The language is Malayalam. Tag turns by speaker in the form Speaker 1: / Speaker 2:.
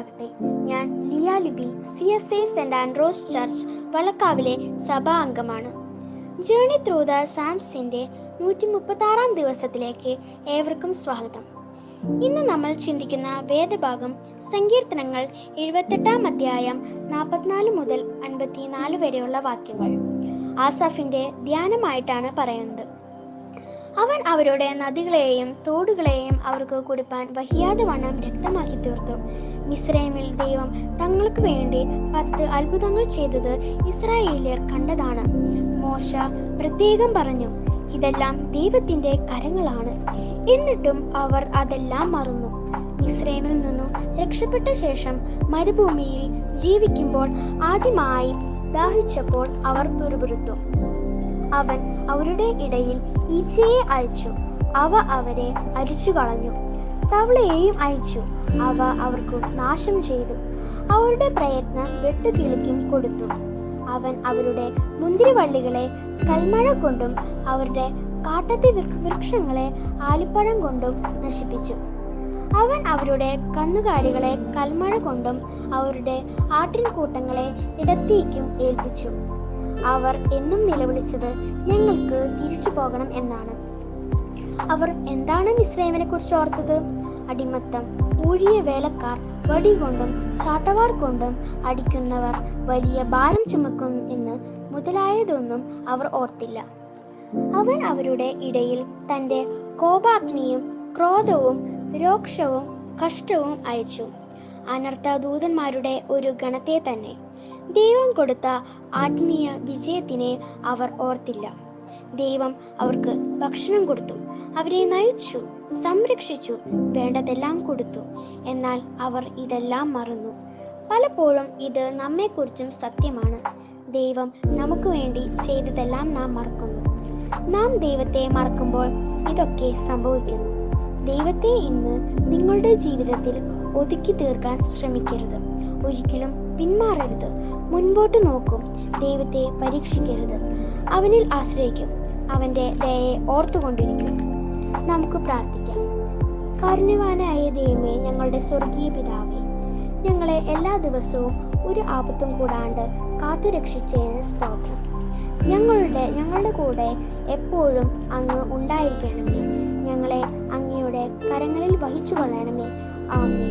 Speaker 1: ഉണ്ടാകട്ടെ ഞാൻ Liya Libi C S I Saint Andrew's church വലക്കാവിലെ സഭാ അംഗമാണ്. ജേണി ത്രൂ ദ സാംസിന്റെ നൂറ്റി മുപ്പത്താറാം ദിവസത്തിലേക്ക് ഏവർക്കും സ്വാഗതം. ഇന്ന് നമ്മൾ ചിന്തിക്കുന്ന വേദഭാഗം സങ്കീർത്തനങ്ങൾ എഴുപത്തെട്ടാം അധ്യായം നാൽപ്പത്തിനാല് മുതൽ അൻപത്തിനാല് വരെയുള്ള വാക്യങ്ങൾ. ആസാഫിന്റെ ധ്യാനമായിട്ടാണ് പറയുന്നത്. അവൻ അവരുടെ നദികളെയും തോടുകളെയും അവർക്ക് കൊടുപ്പാൻ വഹിയാതെ വണ്ണം രക്തമാക്കി തീർത്തു. മിസ്രൈമിൽ ദൈവം തങ്ങൾക്ക് വേണ്ടി പത്ത് അത്ഭുതങ്ങൾ ചെയ്തത് ഇസ്രായേലിയർ കണ്ടതാണ്. മോശ പ്രത്യേകം പറഞ്ഞു ഇതെല്ലാം ദൈവത്തിന്റെ കരങ്ങളാണ്. എന്നിട്ടും അവർ അതെല്ലാം മറന്നു. ഇസ്രൈമിൽ നിന്നും രക്ഷപ്പെട്ട ശേഷം മരുഭൂമിയിൽ ജീവിക്കുമ്പോൾ ആദ്യമായി ദാഹിച്ചപ്പോൾ അവർ പിറുപിറുത്തു അവൻ അവരുടെ ഇടയിൽ ഈച്ചയെ അയച്ചു അവ അവരെ അരിച്ചു കളഞ്ഞു തവളയെയും അയച്ചു അവ അവർക്ക് നാശം ചെയ്തു. അവരുടെ പ്രയത്നം വെട്ടുകിളിക്കും കൊടുത്തു. അവൻ അവരുടെ മുന്തിരിവള്ളികളെ കൽമഴ കൊണ്ടും അവരുടെ കാട്ടത്തി വൃക്ഷങ്ങളെ ആലിപ്പഴം കൊണ്ടും നശിപ്പിച്ചു. അവൻ അവരുടെ കന്നുകാലികളെ കൽമഴ കൊണ്ടും അവരുടെ ആട്ടിൻകൂട്ടങ്ങളെ ഇടത്തേക്കും ഏൽപ്പിച്ചു. അവർ എന്നും നിലവിളിച്ചത് ഞങ്ങൾക്ക് തിരിച്ചു പോകണം എന്നാണ്. അവർ എന്താണ് മിശ്രൈമിനെ കുറിച്ച് ഓർത്തത്? അടിമത്തം ഊഴിയ വേലക്കാർ വടി കൊണ്ടും ചാട്ടവാർ കൊണ്ടും അടിക്കുന്നവർ വലിയ ഭാരം ചുമക്കും എന്ന് മുതലായതൊന്നും അവർ ഓർത്തില്ല. അവൻ അവരുടെ ഇടയിൽ തന്റെ കോപാഗ്നിയും ക്രോധവും രോക്ഷവും കഷ്ടവും അയച്ചു. അനർത്ഥ ദൂതന്മാരുടെ ഒരു ഗണത്തെ തന്നെ. ദൈവം കൊടുത്ത ആത്മീയ വിജയത്തിനെ അവർ ഓർത്തില്ല. ദൈവം അവർക്ക് ഭക്ഷണം കൊടുത്തു അവരെ നയിച്ചു സംരക്ഷിച്ചു വേണ്ടതെല്ലാം കൊടുത്തു. എന്നാൽ അവർ ഇതെല്ലാം മറന്നു. പലപ്പോഴും ഇത് നമ്മെക്കുറിച്ചും സത്യമാണ്. ദൈവം നമുക്ക് വേണ്ടി ചെയ്തതെല്ലാം നാം മറക്കുന്നു. നാം ദൈവത്തെ മറക്കുമ്പോൾ ഇതൊക്കെ സംഭവിക്കുന്നു. ദൈവത്തെ ഇന്ന് നിങ്ങളുടെ ജീവിതത്തിൽ ഒതുക്കി തീർക്കാൻ ശ്രമിക്കരുത്. ഒരിക്കലും പിന്മാറരുത്. മുൻപോട്ട് നോക്കും. ദൈവത്തെ പരീക്ഷിക്കരുത്. അവനിൽ ആശ്രയിക്കും. അവന്റെ ദയയെ ഓർത്തുകൊണ്ടിരിക്കും. നമുക്ക് പ്രാർത്ഥിക്കാം. കാരുണ്യവാനായ ദൈവമേ ഞങ്ങളുടെ സ്വർഗീയ പിതാവേ ഞങ്ങളെ എല്ലാ ദിവസവും ഒരു ആപത്തും കൂടാണ്ട് കാത്തുരക്ഷിച്ചതിന് സ്തോത്രം. ഞങ്ങളുടെ ഞങ്ങളുടെ കൂടെ എപ്പോഴും അങ്ങ് ഉണ്ടായിരിക്കണമേ. ഞങ്ങളെ അങ്ങയുടെ കരങ്ങളിൽ വഹിച്ചു കൊള്ളണമേ ആമേ